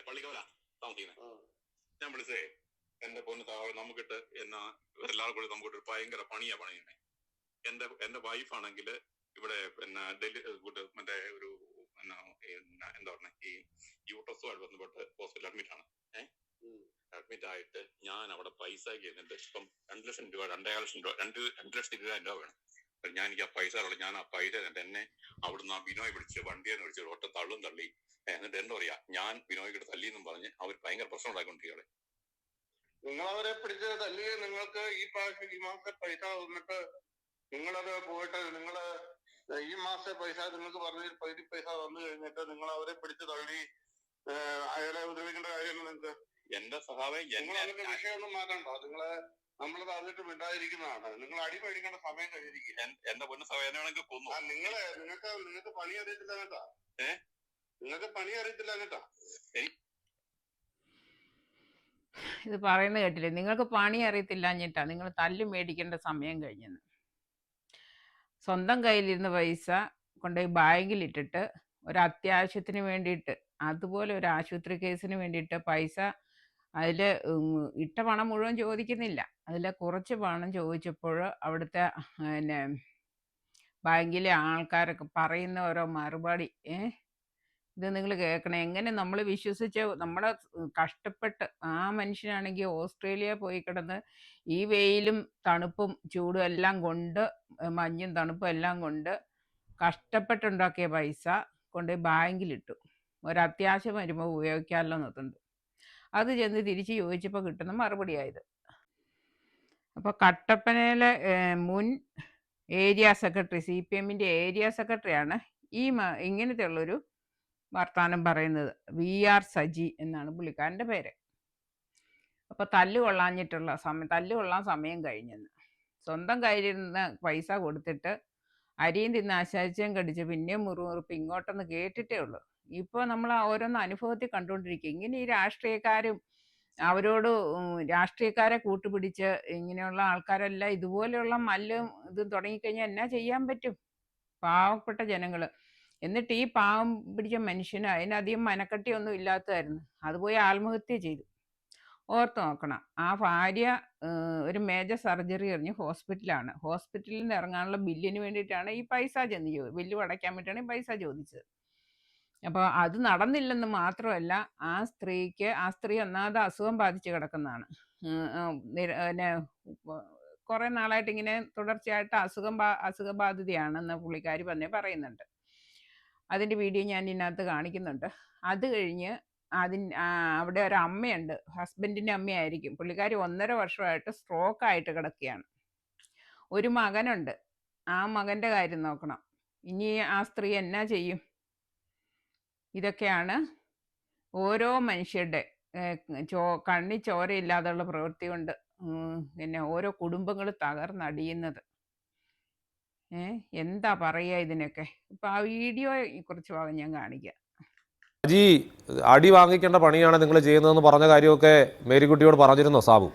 മനസ്സിലായില്ലേ പള്ളിക്കോല താമസിക്കുന്നത് ഞാൻ വിളിച്ചേ എന്റെ പൊന്ന് താവളം നമുക്കിട്ട് എന്നാ എല്ലാവർക്കും കൂടി നമുക്കിട്ട് ഒരു ഭയങ്കര പണിയാ പണിയുന്നേ. എന്റെ എന്റെ വൈഫാണെങ്കിൽ ഇവിടെ പിന്നെ ഡൽഹി മറ്റേ ഒരു എന്താ പറഞ്ഞ ഈ യൂട്രസുമായിട്ട് ബന്ധപ്പെട്ട് ഹോസ്പിറ്റൽ അഡ്മിറ്റ് ആണ്. ഏഹ് അഡ്മിറ്റ് ആയിട്ട് ഞാൻ അവിടെ പൈസ ചെയ്യുന്നുണ്ട് ഇപ്പം രണ്ട് ലക്ഷം രൂപ രണ്ടേ ലക്ഷം രൂപ രണ്ട് രണ്ട് ലക്ഷത്തി ഇരുപതായിരം രൂപ വേണം. ഞാൻ എനിക്ക് ആ പൈസ ഉള്ളു. ഞാൻ ആ പൈസ എന്നെ അവിടുന്ന് ആ ബിനോയ് വിളിച്ച് വണ്ടിയെന്ന് വിളിച്ച് ഒറ്റ തള്ളും തള്ളി. എന്നിട്ട് എന്താ പറയാ? ഞാൻ ബിനോയ്ക്ക് തല്ലി എന്നും പറഞ്ഞ് അവർ ഭയങ്കര പ്രശ്നം ഉണ്ടാക്കിക്കൊണ്ടിരിക്കുകയാണ് നിങ്ങൾ അവരെ പിടിച്ച് തല്ലി നിങ്ങൾക്ക് ഈ പ്രാവശ്യം ഈ മാസത്തെ പൈസ വന്നിട്ട് നിങ്ങളത് പോയിട്ട് നിങ്ങൾ ഈ മാസത്തെ പൈസ നിങ്ങൾക്ക് പറഞ്ഞ പകുതി പൈസ വന്നു കഴിഞ്ഞിട്ട് നിങ്ങൾ അവരെ പിടിച്ച് തള്ളി. അയാളെ ഉപദ്രവിക്കേണ്ട കാര്യമല്ല നിങ്ങൾക്ക്? എന്റെ അതിന്റെ വിഷയമൊന്നും മാറ്റണ്ടോ. നിങ്ങൾ നമ്മൾ പറഞ്ഞിട്ട് മിണ്ടാതിരിക്കുന്നതാണ്. നിങ്ങൾ അടി മേടിക്കേണ്ട സമയം കഴിഞ്ഞിരിക്കുക എന്റെ പൊന്ന് സമയം എന്നെ വേണമെങ്കിൽ കൊന്നു. ആ നിങ്ങളെ നിങ്ങൾക്ക് നിങ്ങൾക്ക് പണി അറിയത്തില്ല കേട്ടാ ഏ? നിങ്ങൾക്ക് പണി അറിയത്തില്ല കേട്ടാ ഇത് പറയുന്നത് കേട്ടില്ലേ? നിങ്ങൾക്ക് പണി അറിയത്തില്ല എന്നിട്ടാ നിങ്ങൾ തല്ല് മേടിക്കേണ്ട സമയം കഴിഞ്ഞെന്ന്. സ്വന്തം കയ്യിലിരുന്ന പൈസ കൊണ്ടുപോയി ബാങ്കിലിട്ടിട്ട് ഒരു അത്യാവശ്യത്തിന് വേണ്ടിയിട്ട് അതുപോലെ ഒരു ആശുപത്രി കേസിന് വേണ്ടിയിട്ട് പൈസ അതിൽ ഇട്ട പണം മുഴുവൻ ചോദിക്കുന്നില്ല. അതിൽ കുറച്ച് പണം ചോദിച്ചപ്പോൾ അവിടുത്തെ പിന്നെ ബാങ്കിലെ ആൾക്കാരൊക്കെ പറയുന്ന ഓരോ മറുപടി ഏ? ഇത് നിങ്ങൾ കേൾക്കണം. എങ്ങനെ നമ്മൾ വിശ്വസിച്ച് നമ്മളെ കഷ്ടപ്പെട്ട് ആ മനുഷ്യനാണെങ്കിൽ ഓസ്ട്രേലിയ പോയി കിടന്ന് ഈ വെയിലും തണുപ്പും ചൂടും എല്ലാം കൊണ്ട് മഞ്ഞും തണുപ്പും എല്ലാം കൊണ്ട് കഷ്ടപ്പെട്ടുണ്ടാക്കിയ പൈസ കൊണ്ട് ബാങ്കിലിട്ടു. ഒരത്യാവശ്യം വരുമ്പോൾ ഉപയോഗിക്കാമല്ലോ എന്നുണ്ട് അത് ചെന്ന് തിരിച്ച് ചോദിച്ചപ്പോൾ കിട്ടുന്ന മറുപടിയായത്. അപ്പോൾ കട്ടപ്പനയിലെ മുൻ ഏരിയ സെക്രട്ടറി സി പി എമ്മിന്റെ ഏരിയ സെക്രട്ടറിയാണ് ഈ മ ഇങ്ങനത്തെ ഉള്ളൊരു വർത്താനം പറയുന്നത്. വി ആർ സജി എന്നാണ് പുള്ളിക്കാരന്റെ പേര്. അപ്പോൾ തല്ല് കൊള്ളാഞ്ഞിട്ടുള്ള സമയം തല്ല് കൊള്ളാൻ സമയം കഴിഞ്ഞെന്ന്. സ്വന്തം കയ്യിലിരുന്ന പൈസ കൊടുത്തിട്ട് അരിയും തിന്ന് ആശാരിച്ചും കടിച്ച് പിന്നെയും മുറുമുറുപ്പ് ഇങ്ങോട്ടൊന്ന് കേട്ടിട്ടേ ഉള്ളൂ. ഇപ്പോൾ നമ്മൾ ഓരോന്ന് അനുഭവത്തിൽ കണ്ടുകൊണ്ടിരിക്കുക ഇങ്ങനെ ഈ രാഷ്ട്രീയക്കാരും അവരോട് രാഷ്ട്രീയക്കാരെ കൂട്ടുപിടിച്ച് ഇങ്ങനെയുള്ള ആൾക്കാരെല്ലാം ഇതുപോലെയുള്ള മല്ലും ഇതും തുടങ്ങിക്കഴിഞ്ഞാൽ എന്നാ ചെയ്യാൻ പറ്റും? പാവപ്പെട്ട ജനങ്ങൾ എന്നിട്ട് ഈ പാവം പിടിച്ച മനുഷ്യന് അതിനധികം മനക്കട്ടിയൊന്നും ഇല്ലാത്തതായിരുന്നു. അതുപോയി ആത്മഹത്യ ചെയ്തു. ഓർത്ത് നോക്കണം. ആ ഭാര്യ ഒരു മേജർ സർജറി എറിഞ്ഞ് ഹോസ്പിറ്റലാണ് ഹോസ്പിറ്റലിൽ നിന്ന് ഇറങ്ങാനുള്ള ബില്ലിന് വേണ്ടിയിട്ടാണ് ഈ പൈസ ചെന്ന് ചോദിച്ചത് ബില്ല് അടയ്ക്കാൻ വേണ്ടിയിട്ടാണ് ഈ പൈസ ചോദിച്ചത്. അപ്പോൾ അത് നടന്നില്ലെന്ന് മാത്രമല്ല ആ സ്ത്രീക്ക് ആ സ്ത്രീ ഒന്നാമത് അസുഖം ബാധിച്ച് കിടക്കുന്നതാണ്. പിന്നെ കുറേ നാളായിട്ട് ഇങ്ങനെ തുടർച്ചയായിട്ട് അസുഖം ബാ അസുഖബാധിതയാണെന്ന് പുള്ളിക്കാരി തന്നെ പറയുന്നുണ്ട്. അതിന്റെ വീഡിയോ ഞാൻ ഇതിനകത്ത് കാണിക്കുന്നുണ്ട്. അത് കഴിഞ്ഞ് അതിൻ ആ, അവിടെ ഒരു അമ്മയുണ്ട്. ഹസ്ബൻഡിന്റെ അമ്മയായിരിക്കും. പുള്ളിക്കാരി ഒന്നര വർഷമായിട്ട് സ്ട്രോക്ക് ആയിട്ട് കിടക്കുകയാണ്. ഒരു മകനുണ്ട്. ആ മകന്റെ കാര്യം നോക്കണം. ഇനി ആ സ്ത്രീ എന്നാ ചെയ്യും? ഇതൊക്കെയാണ് ഓരോ മനുഷ്യരുടെ ചോ കണ്ണി ചോരയില്ലാതെയുള്ള പ്രവൃത്തി കൊണ്ട് പിന്നെ ഓരോ കുടുംബങ്ങൾ തകർന്നടിയുന്നത്. എന്താ പറയുക ഇതിനൊക്കെ? ഇപ്പം ആ വീഡിയോ കുറച്ച് ഭാഗം ഞാൻ കാണിക്കാം. അജി അടി വാങ്ങിക്കേണ്ട പണിയാണ് നിങ്ങൾ ചെയ്യുന്നതെന്ന് പറഞ്ഞ കാര്യമൊക്കെ മേരിക്കുട്ടിയോട് പറഞ്ഞിരുന്നോ സാബു?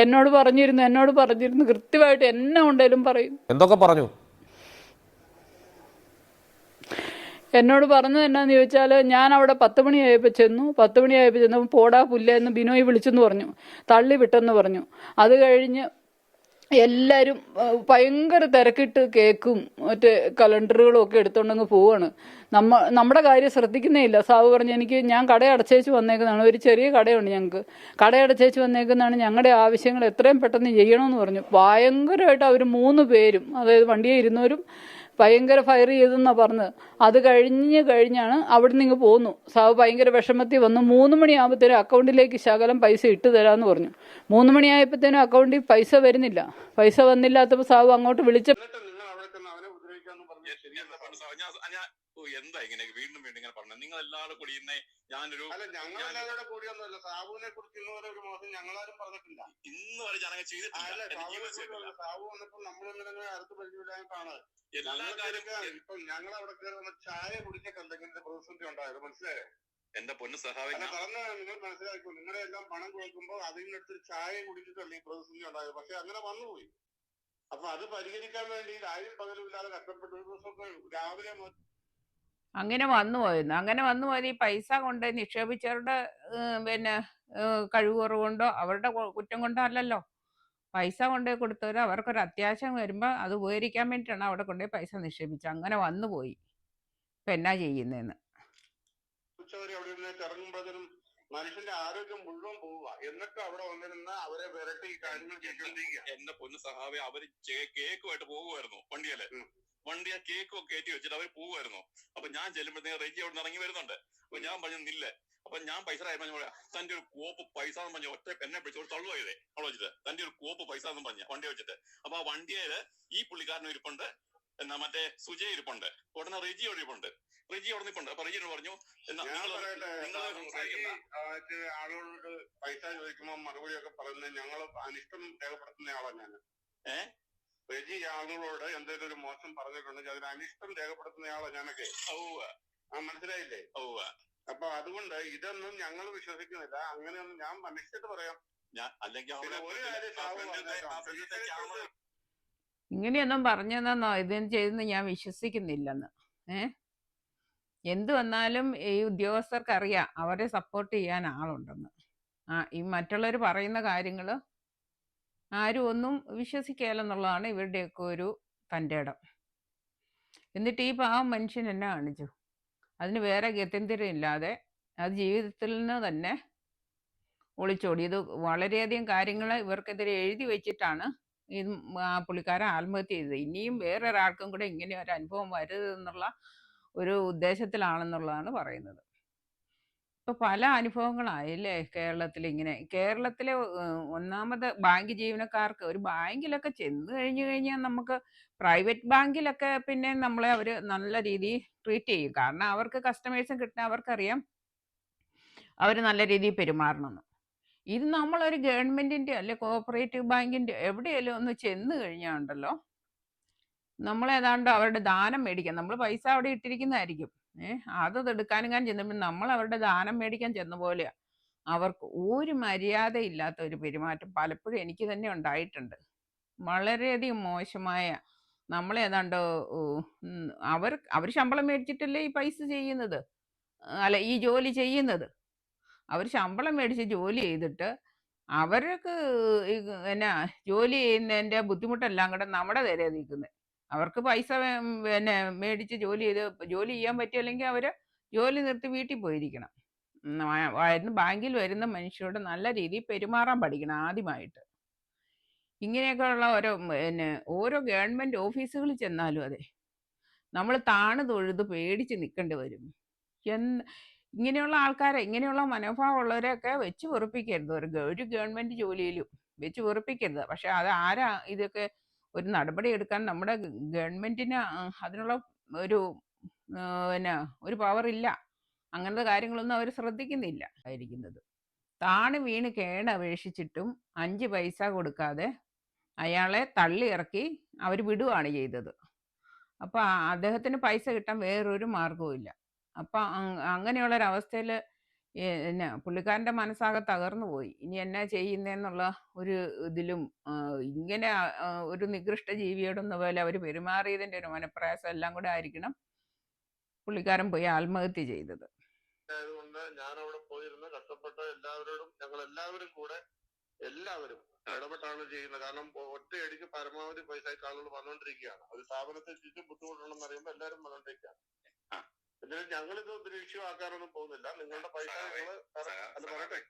എന്നോട് പറഞ്ഞിരുന്നു എന്നോട് പറഞ്ഞിരുന്നു കൃത്യമായിട്ട് എന്നെ ഉണ്ടെങ്കിലും പറയും. എന്തൊക്കെ പറഞ്ഞു? എന്നോട് പറഞ്ഞത് എന്നാന്ന് ചോദിച്ചാൽ ഞാൻ അവിടെ പത്ത് മണിയായപ്പോൾ ചെന്നു. പത്ത് മണിയായപ്പോൾ ചെന്നു പോടാ പുല്ലേ എന്ന് ബിനോയ് വിളിച്ചെന്ന് പറഞ്ഞു. തള്ളി വിട്ടെന്ന് പറഞ്ഞു. അത് കഴിഞ്ഞ് എല്ലാവരും ഭയങ്കര തിരക്കിട്ട് കേക്കും മറ്റേ കലണ്ടറുകളും ഒക്കെ എടുത്തോണ്ടങ്ങ് പോവാണ്. നമ്മ നമ്മുടെ കാര്യം ശ്രദ്ധിക്കുന്നേ ഇല്ല. സാവ് പറഞ്ഞു എനിക്ക് ഞാൻ കട അടച്ചേച്ച് വന്നേക്കുന്നതാണ്. ഒരു ചെറിയ കടയുണ്ട് ഞങ്ങൾക്ക് കട അടച്ചേച്ച് വന്നേക്കുന്നതാണ്. ഞങ്ങളുടെ ആവശ്യങ്ങൾ എത്രയും പെട്ടെന്ന് ചെയ്യണമെന്ന് പറഞ്ഞു. ഭയങ്കരമായിട്ട് അവർ മൂന്ന് പേരും അതായത് വണ്ടിയെ ഇരുന്നവരും ഭയങ്കര ഫയർ ചെയ്തെന്നാണ് പറഞ്ഞത് അത് കഴിഞ്ഞ് കഴിഞ്ഞാണ് അവിടെ നിന്ന് പോന്നു. സാവ് ഭയങ്കര വിഷമത്തിൽ വന്നു. മൂന്ന് മണിയാകുമ്പോഴത്തേനും അക്കൗണ്ടിലേക്ക് ശകലം പൈസ ഇട്ട് തരാമെന്ന് പറഞ്ഞു. മൂന്ന് മണിയായപ്പോഴത്തേനും അക്കൗണ്ടിൽ പൈസ വരുന്നില്ല. പൈസ വന്നില്ലാത്തപ്പോൾ സാവ് അങ്ങോട്ട് വിളിച്ച എന്താ ഇങ്ങനെ വീണ്ടും വീണ്ടും ഇങ്ങനെ പറഞ്ഞത്? നിങ്ങൾ എല്ലാവരും കൂടി ഇന്നേ ഞാനൊരു അല്ല ഞങ്ങൾ എല്ലാവരുടെ കൂടിയൊന്നുമല്ല. സാബുവിനെ കുറിച്ച് ഇന്ന് വരെ ഒരു മോശം ഞങ്ങളാരും പറഞ്ഞിട്ടില്ല. ഇന്ന് വരെ ജനങ്ങൾ ചെയ്തിട്ടില്ല. സാബു വന്നപ്പോൾ നമ്മളിങ്ങനെ അടുത്ത് പരിചയമില്ലായിട്ടാണ് എല്ലാ കാര്യം ഇപ്പൊ ഞങ്ങൾ അവിടെ കയറി വന്ന ചായ കുടിച്ചൊക്കെ എന്തെങ്കിലും പ്രതിസന്ധി ഉണ്ടായത് മനസ്സിലായോ? എന്റെ പൊന്ന് ഞാൻ പറഞ്ഞ നിങ്ങൾ മനസ്സിലാക്കും. നിങ്ങളെ എല്ലാം പണം കൊടുക്കുമ്പോൾ അതിൽ നിന്നെടുത്ത് ചായ കുടിച്ചിട്ടല്ല ഈ പ്രതിസന്ധി ഉണ്ടായത്? പക്ഷെ അങ്ങനെ വന്നുപോയി അപ്പൊ അത് പരിഹരിക്കാൻ വേണ്ടി രായും പകലും ഇല്ലാതെ കഷ്ടപ്പെട്ടു. ഒരു ദിവസം രാവിലെ അങ്ങനെ വന്നു പോയിരുന്നു. അങ്ങനെ വന്നു പോയത് ഈ പൈസ കൊണ്ട് നിക്ഷേപിച്ചവരുടെ പിന്നെ കഴിവ് കുറവുകൊണ്ടോ അവരുടെ കുറ്റം കൊണ്ടോ അല്ലല്ലോ. പൈസ കൊണ്ടുപോയി കൊടുത്തവർ അവർക്കൊരു അത്യാവശ്യം വരുമ്പോൾ അത് ഉപകരിക്കാൻ വേണ്ടിയിട്ടാണ് അവിടെ കൊണ്ടുപോയി പൈസ നിക്ഷേപിച്ചത്. അങ്ങനെ വന്നു പോയി. ഇപ്പം എന്നാ ചെയ്യുന്നതെന്ന് മനുഷ്യന്റെ ആരോഗ്യം മുഴുവൻ പോവുക. എന്നിട്ട് അവിടെ വന്നിരുന്ന അവരെ വിരട്ടി കാര്യങ്ങൾ എന്നെ പൊന്നു സഹാബെ അവർ കേക്കുമായിട്ട് പോകുമായിരുന്നു വണ്ടിയല്ലേ. വണ്ടി ആ കേക്കും ഒക്കെ കയറ്റി വെച്ചിട്ട് അവർ പോകുമായിരുന്നു അപ്പൊ ഞാൻ ചെല്ലുമ്പോഴത്തേക്ക് റെജി അവിടെ നിന്ന് ഇറങ്ങി വരുന്നുണ്ട്. അപ്പൊ ഞാൻ പറഞ്ഞു നില്ല. അപ്പൊ ഞാൻ പൈസ പറഞ്ഞു തന്റെ ഒരു കോപ്പ് പൈസ എന്ന് പറഞ്ഞ ഒറ്റ എന്നെ പിടിച്ച് ഒരു തള്ളു പോയതേ അവിടെ വെച്ചിട്ട്. തന്റെ ഒരു കോപ്പ് പൈസ എന്ന് പറഞ്ഞ വണ്ടി വെച്ചിട്ട്. അപ്പൊ ആ വണ്ടിയിൽ ഈ പുള്ളിക്കാരനും ഇരിപ്പുണ്ട്. എന്നാ മറ്റേ സുജയ് ഇരിപ്പുണ്ട്. ഉടനെ റെജി അവിടെ ഇരിപ്പുണ്ട്. റെജി അവിടെ നിൽപ്പുണ്ട്. അപ്പൊ റെജിയോട് പറഞ്ഞു ആളുകളോട് പൈസ ചോദിക്കുമ്പോൾ മറുപടിയൊക്കെ പറയുന്നത് ഞങ്ങൾ അനിഷ്ടം രേഖപ്പെടുത്തുന്ന ആളാണ് ഞാൻ ഏ? റെജി ആളുകളോട് എന്തെങ്കിലും ഒരു മോശം പറഞ്ഞിട്ടുണ്ടെങ്കിൽ അതിന് അനിഷ്ടം രേഖപ്പെടുത്തുന്ന ആളാണ് ഞാനൊക്കെ ആ മനസ്സിലായില്ലേ. അപ്പൊ അതുകൊണ്ട് ഇതൊന്നും ഞങ്ങൾ വിശ്വസിക്കുന്നില്ല. അങ്ങനെയൊന്നും ഞാൻ മനുഷ്യട്ട് പറയാം. ഇങ്ങനെയൊന്നും പറഞ്ഞതെന്നോ ഇതിന് ചെയ്തെന്ന് ഞാൻ വിശ്വസിക്കുന്നില്ലെന്ന്. ഏ? എന്ത് വന്നാലും ഈ ഉദ്യോഗസ്ഥർക്ക് അറിയാം അവരെ സപ്പോർട്ട് ചെയ്യാൻ ആളുണ്ടെന്ന്. ആ ഈ മറ്റുള്ളവർ പറയുന്ന കാര്യങ്ങൾ ആരും ഒന്നും വിശ്വസിക്കുകയില്ലെന്നുള്ളതാണ് ഇവരുടെയൊക്കെ ഒരു തന്റെ ഇടം. എന്നിട്ട് ഈ പാവം മനുഷ്യൻ എന്നെ കാണിച്ചു. അതിന് വേറെ ഗത്യന്തരം ഇല്ലാതെ അത് ജീവിതത്തിൽ നിന്ന് തന്നെ ഒളിച്ചോടി. ഇത് വളരെയധികം കാര്യങ്ങൾ ഇവർക്കെതിരെ എഴുതി വെച്ചിട്ടാണ് ഈ പുള്ളിക്കാരൻ ആത്മഹത്യ ചെയ്തത്. ഇനിയും വേറൊരാൾക്കും കൂടെ ഇങ്ങനെ ഒരു അനുഭവം വരരുതെന്നുള്ള ഒരു ഉദ്ദേശത്തിലാണെന്നുള്ളതാണ് പറയുന്നത്. ഇപ്പൊ പല അനുഭവങ്ങളായില്ലേ കേരളത്തിൽ ഇങ്ങനെ. കേരളത്തിലെ ഏഹ്, ഒന്നാമത് ബാങ്ക് ജീവനക്കാർക്ക് ഒരു ബാങ്കിലൊക്കെ ചെന്ന് കഴിഞ്ഞു കഴിഞ്ഞാൽ നമുക്ക് പ്രൈവറ്റ് ബാങ്കിലൊക്കെ പിന്നെ നമ്മളെ അവർ നല്ല രീതിയിൽ ട്രീറ്റ് ചെയ്യും. കാരണം അവർക്ക് കസ്റ്റമേഴ്സും കിട്ടാൻ അവർക്കറിയാം അവർ നല്ല രീതിയിൽ പെരുമാറണമെന്ന് ഇത് നമ്മളൊരു ഗവൺമെന്റിന്റെ അല്ലെ കോഓപ്പറേറ്റീവ് ബാങ്കിന്റെ എവിടെയെങ്കിലും ഒന്ന് ചെന്ന് കഴിഞ്ഞാൽ ഉണ്ടല്ലോ നമ്മളേതാണ്ട് അവരുടെ ദാനം മേടിക്കാൻ നമ്മൾ പൈസ അവിടെ ഇട്ടിരിക്കുന്നതായിരിക്കും. ഏഹ് അത് എടുക്കാനും ഞാൻ നമ്മൾ അവരുടെ ദാനം മേടിക്കാൻ ചെന്ന പോലെയാ. അവർക്ക് ഒരു മര്യാദ ഇല്ലാത്ത ഒരു പെരുമാറ്റം പലപ്പോഴും എനിക്ക് തന്നെ ഉണ്ടായിട്ടുണ്ട്. വളരെയധികം മോശമായ നമ്മളെ ഏതാണ്ട് അവർ അവർ ശമ്പളം മേടിച്ചിട്ടല്ലേ ഈ പൈസ ചെയ്യുന്നത്? അല്ല ഈ ജോലി ചെയ്യുന്നത്? അവർ ശമ്പളം മേടിച്ച് ജോലി ചെയ്തിട്ട് അവർക്ക് എന്നാ ജോലി ചെയ്യുന്നതിന്റെ ബുദ്ധിമുട്ടെല്ലാം കൂടെ നമ്മുടെ നേരെ നിൽക്കുന്നത് അവർക്ക് പൈസ പിന്നെ മേടിച്ച് ജോലി ചെയ്ത് ജോലി ചെയ്യാൻ പറ്റിയില്ലെങ്കിൽ അവർ ജോലി നിർത്തി വീട്ടിൽ പോയിരിക്കണം. വരുന്ന ബാങ്കിൽ വരുന്ന മനുഷ്യരോട് നല്ല രീതിയിൽ പെരുമാറാൻ പഠിക്കണം ആദ്യമായിട്ട്. ഇങ്ങനെയൊക്കെയുള്ള ഓരോ പിന്നെ ഓരോ ഗവൺമെന്റ് ഓഫീസുകളിൽ ചെന്നാലും അതെ നമ്മൾ താണ് തൊഴുത് പേടിച്ച് നിൽക്കേണ്ടി വരും. എന്ന് ഇങ്ങനെയുള്ള ആൾക്കാരെ ഇങ്ങനെയുള്ള മനോഭാവമുള്ളവരെയൊക്കെ വെച്ച് വെറുപ്പിക്കരുത്. ഒരു ഗവൺമെന്റ് ജോലിയിലും വെച്ച് വെറുപ്പിക്കരുത്. പക്ഷെ അത് ആരാ ഇതൊക്കെ ഒരു നടപടി എടുക്കാൻ നമ്മുടെ ഗവൺമെന്റിന് അതിനുള്ള ഒരു പിന്നെ ഒരു പവർ ഇല്ല. അങ്ങനത്തെ കാര്യങ്ങളൊന്നും അവർ ശ്രദ്ധിക്കുന്നില്ല. ആയിരിക്കുന്നത്. താണു വീണ് കേണപേക്ഷിച്ചിട്ടും അഞ്ച് പൈസ കൊടുക്കാതെ അയാളെ തള്ളി ഇറക്കി അവർ വിടുവാണ് ചെയ്തത്. അപ്പോൾ അദ്ദേഹത്തിന് പൈസ കിട്ടാൻ വേറൊരു മാർഗവും ഇല്ല അപ്പം അങ്ങനെയുള്ളൊരവസ്ഥയിൽ എന്നാ പുള്ളിക്കാരന്റെ മനസ്സാകെ തകർന്നു പോയി. ഇനി എന്നാ ചെയ്യുന്നതെന്നുള്ള ഒരു ഇതിലും ഇങ്ങനെ ഒരു നികൃഷ്ട ജീവിയോടൊന്ന പോലെ അവർ പെരുമാറിയതിന്റെ ഒരു മനപ്രയാസം എല്ലാം കൂടെ ആയിരിക്കണം പുള്ളിക്കാരൻ പോയി ആത്മഹത്യ ചെയ്തത്. ഞാൻ അവിടെ കഷ്ടപ്പെട്ട എല്ലാവരോടും ഞങ്ങൾ എല്ലാവരും കൂടെ എല്ലാവരും ഇടപെട്ടാണ് ചെയ്യുന്നത്. കാരണം ഒറ്റയടിക്ക് പരമാവധി പൈസ ആളുകൾ വന്നുകൊണ്ടിരിക്കുകയാണ് ഒരു സ്ഥാപനത്തെ ചുറ്റും ബുദ്ധിമുട്ടുണ്ടെന്ന് അറിയുമ്പോൾ എല്ലാവരും വന്നുകൊണ്ടിരിക്കുകയാണ് ആ. എന്നിട്ട് ഞങ്ങളിത് ദൃശ്യമാക്കാനൊന്നും പോകുന്നില്ല. നിങ്ങളുടെ പൈസ നിങ്ങൾ അത് പറയട്ടെ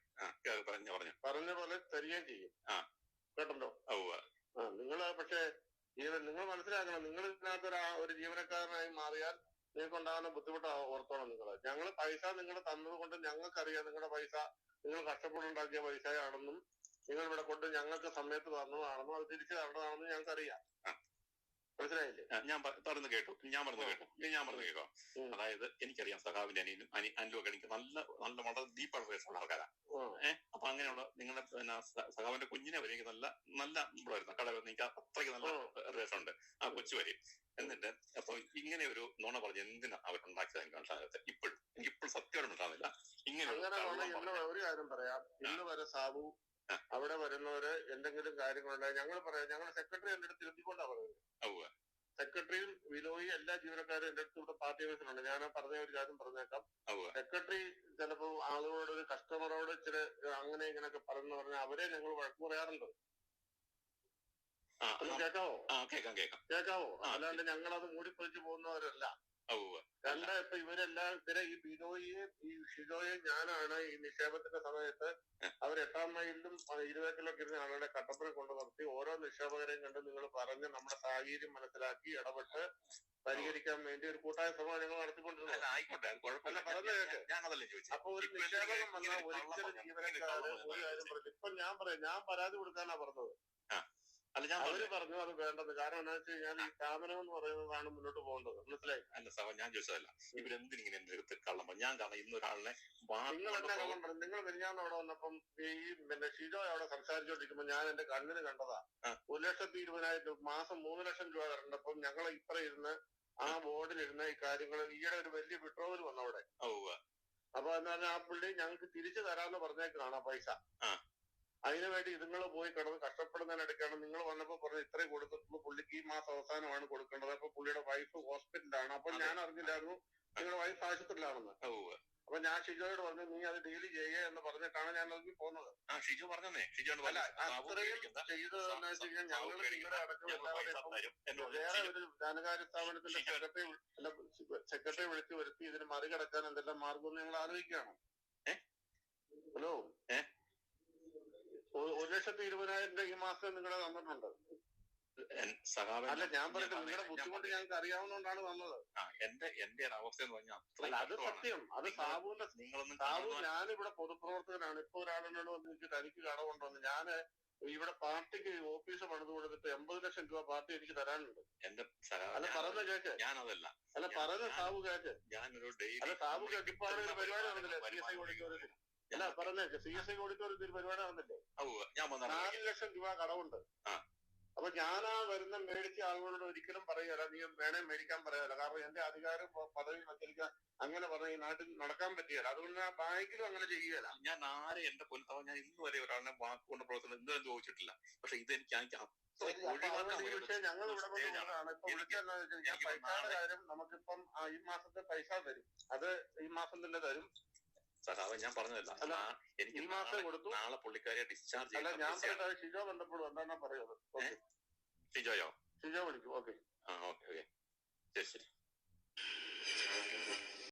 പറഞ്ഞു പോലെ തരികയും ചെയ്യും. ആ. കേട്ടോ ഔവ്വ. ആ നിങ്ങൾ പക്ഷേ ജീവൻ നിങ്ങൾ മനസ്സിലാക്കണം. നിങ്ങൾ ഇതിനകത്ത് ഒരു ജീവനക്കാരനായി മാറിയാൽ നിങ്ങൾക്ക് ഉണ്ടാകുന്ന ബുദ്ധിമുട്ട് ഓർത്തോണം നിങ്ങൾ ഞങ്ങൾ പൈസ നിങ്ങൾ തന്നത് കൊണ്ട് ഞങ്ങൾക്കറിയാം നിങ്ങളുടെ പൈസ നിങ്ങൾ കഷ്ടപ്പെട്ടുണ്ടാക്കിയ പൈസയാണെന്നും നിങ്ങൾ ഇവിടെ കൊണ്ട് ഞങ്ങൾക്ക് സമയത്ത് തന്നതാണെന്നും അത് തിരിച്ചു തരേണ്ടതാണെന്നും ഞങ്ങൾക്കറിയാം. മനസ്സിലായില്ലേ? ഞാൻ പറഞ്ഞു കേട്ടു. ഞാൻ പറഞ്ഞു കേട്ടു. ഞാൻ പറഞ്ഞു കേൾക്കാം. അതായത് എനിക്കറിയാം സഖാവിന്റെ അനിയനും അനി അനിലും ഒക്കെ എനിക്ക് നല്ല നല്ല വളരെ ഡീപ്പാണ് റിലേഷൻ ആൾക്കാരാണ് ഉം. ഏഹ് അപ്പൊ അങ്ങനെയുള്ള നിങ്ങളുടെ പിന്നെ സഖാവിന്റെ കുഞ്ഞിനെ വരെ എനിക്ക് നല്ല നല്ല ഇതായിരുന്നു കട വരുന്ന എനിക്ക് അത്രയ്ക്ക് നല്ല രസമുണ്ട് റിലേഷൻ ഉണ്ട്. ആ കൊച്ചു വരെ എന്നിട്ട് അപ്പൊ ഇങ്ങനെ ഒരു നുണ പറഞ്ഞ് എന്തിനാ അവരുണ്ടാക്കിയത് എനിക്ക് മനസ്സിലാകത്തെ. ഇപ്പോഴും. എനിക്ക് ഇപ്പോഴും സത്യമായിട്ട് ഉണ്ടാകുന്നില്ല ഇങ്ങനെ ഒരു ഉള്ള കാര്യം പറയാം. ഇന്ന് വരെ സാബു. അവിടെ വരുന്നവര് എന്തെങ്കിലും കാര്യങ്ങളുണ്ടായി ഞങ്ങൾ പറയാം. ഞങ്ങൾ സെക്രട്ടറി എന്റെ അടുത്ത് ഇരുത്തിക്കൊണ്ടാ പറയുന്നത്. സെക്രട്ടറിയും വിലോയി എല്ലാ ജീവനക്കാരും എന്റെ അടുത്ത് ഇവിടെ പാർട്ടി ഓഫീസിലുണ്ട് ഞാൻ പറഞ്ഞ ഒരു കാര്യം പറഞ്ഞേക്കാം. സെക്രട്ടറി ചിലപ്പോ ആളുകളോട് ഒരു കസ്റ്റമറോട് ഇച്ചിരി അങ്ങനെ ഇങ്ങനെയൊക്കെ പറഞ്ഞു പറഞ്ഞാൽ അവരെ ഞങ്ങൾ വഴക്ക് പറയാറുണ്ട്. കേക്കാവോ ഒന്ന് ആ, കേൾക്കാവോ ആ കേക്കാം കേക്കാം. അല്ലാണ്ട് ഞങ്ങൾ അത് മൂടിപ്പൊളിച്ചു പോകുന്നവരല്ല. രണ്ട് ഇപ്പൊ ഇവരെല്ലാം ഇവരെ ഈ ബിനോയിയും ഈ ഷിജോയും ഞാനാണ് ഈ നിക്ഷേപത്തിന്റെ സമയത്ത് അവർ എട്ടാം മൈലിലും ഇരുപത്തിലൊക്കെ ഇരുന്ന ആളുകളെ കട്ടപ്പന കൊണ്ടു നിർത്തി ഓരോ നിക്ഷേപകരെയും കണ്ട് നിങ്ങൾ പറഞ്ഞ് നമ്മുടെ സാഹചര്യം മനസ്സിലാക്കി ഇടപെട്ട് പരിഹരിക്കാൻ വേണ്ടി ഒരു കൂട്ടായ ശ്രമം ഞങ്ങൾ നടത്തിക്കൊണ്ടിരുന്നത് അപ്പൊ ഒരു നിക്ഷേപകം വന്നാൽ ഒരിക്കലും ജീവനക്കാര് ഒരു കാര്യം പറഞ്ഞു ഇപ്പൊ ഞാൻ പറയാം ഞാൻ പരാതി കൊടുക്കാനാ പറഞ്ഞത്. അല്ല ഞാൻ അവർ പറഞ്ഞു അത് വേണ്ടത്. കാരണം എന്താ വെച്ച് കഴിഞ്ഞാൽ ഈ സ്ഥാപനം എന്ന് പറയുന്നതാണ് മുന്നോട്ട് പോകേണ്ടത്. മനസ്സിലായി? അല്ല സഹ ഞാൻ ചോദിച്ചതല്ല. ഇവരെന്തിനിങ്ങനെ എന്റെ അടുത്ത് കള്ളം പറഞ്ഞു ഞാൻ കാരണം ഇന്ന് ഒരാളിനെ വാക്ക് നിങ്ങൾ എന്നാ കള്ളം പറഞ്ഞു നിങ്ങൾ മിനിഞ്ഞാന്ന് അവിടെ വന്നപ്പം ഈ പിന്നെ ഷിജോ അവിടെ സംസാരിച്ചോണ്ടിരിക്കുമ്പോ ഞാൻ എന്റെ കണ്ണിന് കണ്ടതാ. ഒരു ലക്ഷത്തി ഇരുപതിനായിരം രൂപ മാസം മൂന്ന് ലക്ഷം രൂപ തരണ്ടപ്പം ഞങ്ങൾ ഇത്ര ഇരുന്ന് ആ ബോർഡിലിരുന്ന ഈ കാര്യങ്ങൾ ഈയിടെ ഒരു വലിയ വിഡ്രോവൽ വന്നവിടെ. അപ്പൊ എന്താ പറഞ്ഞാൽ ആ പുള്ളി ഞങ്ങൾക്ക് തിരിച്ചു തരാന്ന് പറഞ്ഞേക്കാണ് ആ പൈസ. ആ. അതിനു വേണ്ടി ഇതുങ്ങൾ പോയി കിടന്ന് കഷ്ടപ്പെടുന്നതിനിടയ്ക്കാണ് നിങ്ങൾ വന്നപ്പോ പറഞ്ഞു ഇത്രയും കൊടുക്കത്തുള്ളൂ പുള്ളിക്ക് ഈ മാസം അവസാനമാണ് കൊടുക്കേണ്ടത്. അപ്പൊ പുള്ളിയുടെ വൈഫ് ഹോസ്പിറ്റലാണ് അപ്പൊ ഞാൻ അറിഞ്ഞില്ലായിരുന്നു നിങ്ങളുടെ വൈഫ് ആശുപത്രിയിലാണെന്ന്. അപ്പൊ ഞാൻ ഷിജോയോട് പറഞ്ഞു നീ അത് ഡീൽ ചെയ്യേ എന്ന് പറഞ്ഞിട്ടാണ് ഞാൻ അതിൽ പോകുന്നത് ആ ഷിജു പറഞ്ഞേ ഷിജു അല്ല അത്രയും ഞങ്ങൾ നിങ്ങളുടെ അടക്കം. എന്നോട് വേറെ ഒരു ധനകാര്യ സ്ഥാപനത്തിന്റെ സെക്രട്ടറി അല്ല സെക്രട്ടറി വിളിച്ചു വരുത്തി ഇതിന് മറികടക്കാൻ എന്തെല്ലാം മാർഗം നിങ്ങൾ ആലോചിക്കുകയാണ്. ഹലോ ഒരു ലക്ഷത്തി ഇരുപതിനായിരം രൂപ ഈ മാസം നിങ്ങളെ തന്നിട്ടുണ്ട് അല്ല ഞാൻ പറയട്ടെ പറഞ്ഞത് നിങ്ങളുടെ ബുദ്ധിമുട്ട് ഞങ്ങൾക്ക് അറിയാവുന്നതുകൊണ്ടാണ് വന്നത് എന്റെ എന്റെ അവസ്ഥ എന്ന് പറഞ്ഞാൽ അല്ല അത്. സത്യം. അത് സാബുവിന്റെ സാബു ഞാനിവിടെ പൊതുപ്രവർത്തകനാണ്. ഇപ്പൊ ഒരാളെന്നോട് വന്നിട്ട് തനിക്ക് കടമുണ്ടോന്ന് ഞാൻ ഇവിടെ പാർട്ടിക്ക് ഓഫീസ് പണിത് കൊടുത്തിട്ട് എൺപത് ലക്ഷം രൂപ പാർട്ടി എനിക്ക് തരാനുണ്ട്. എന്റെ അല്ല പറഞ്ഞ കേക്ക്. ഞാനതല്ല. അല്ല പറഞ്ഞ സാബു കേക്ക്. ഞാനൊരു ഡെയിലി അല്ല സാബു കേക്ക് ഇപ്പൊ പരിപാടി നടന്നില്ലേ? അല്ല പറഞ്ഞേ സി എസ് ഐ ഓഡിറ്റോറിയത്തിൽ ഒരു പരിപാടി നടന്നില്ലേ? ഞാൻ നാല് ലക്ഷം രൂപ കടമുണ്ട്. ആ. അപ്പൊ ഞാൻ ആ വരുന്ന മേടിച്ച ആളുകളോട് ഒരിക്കലും പറയല നീ വേണേ മേടിക്കാൻ പറയാല്ല കാരണം എന്റെ അധികാരം പദവി മത്സരിക്കാൻ അങ്ങനെ പറഞ്ഞ ഈ നാട്ടിൽ നടക്കാൻ പറ്റിയല്ല. അതുകൊണ്ട് ഞാൻ ബാങ്കിലും അങ്ങനെ ചെയ്യുകയല്ല. ഞാൻ ആരെ എന്റെ പൊന്നത്തവ ഞാൻ ഇന്ന് വരെ ഒരാളിനെ വാക്കുകൊണ്ട് പ്രവർത്തനം ഇന്നും ചോദിച്ചിട്ടില്ല. പക്ഷെ ഇത് എനിക്ക് ഞങ്ങൾ ഇവിടെ നമുക്കിപ്പം ഈ മാസത്തെ പൈസ തരും. അത് ഈ മാസം തന്നെ തരും. സഖാവ് ഞാൻ പറഞ്ഞതല്ല. എനിക്ക് നാളെ- പുള്ളിക്കാരെ ഡിസ്ചാർജ് ചെയ്യാം. ചെയ്യാൻ ഷിജോ ബന്ധപ്പെടും എന്താ പറയുന്നത്? ഷിജോയോ? ഷിജോ വിളിക്കും ഓക്കെ. ആ ഓക്കെ ഓക്കെ. ശരി ശരി.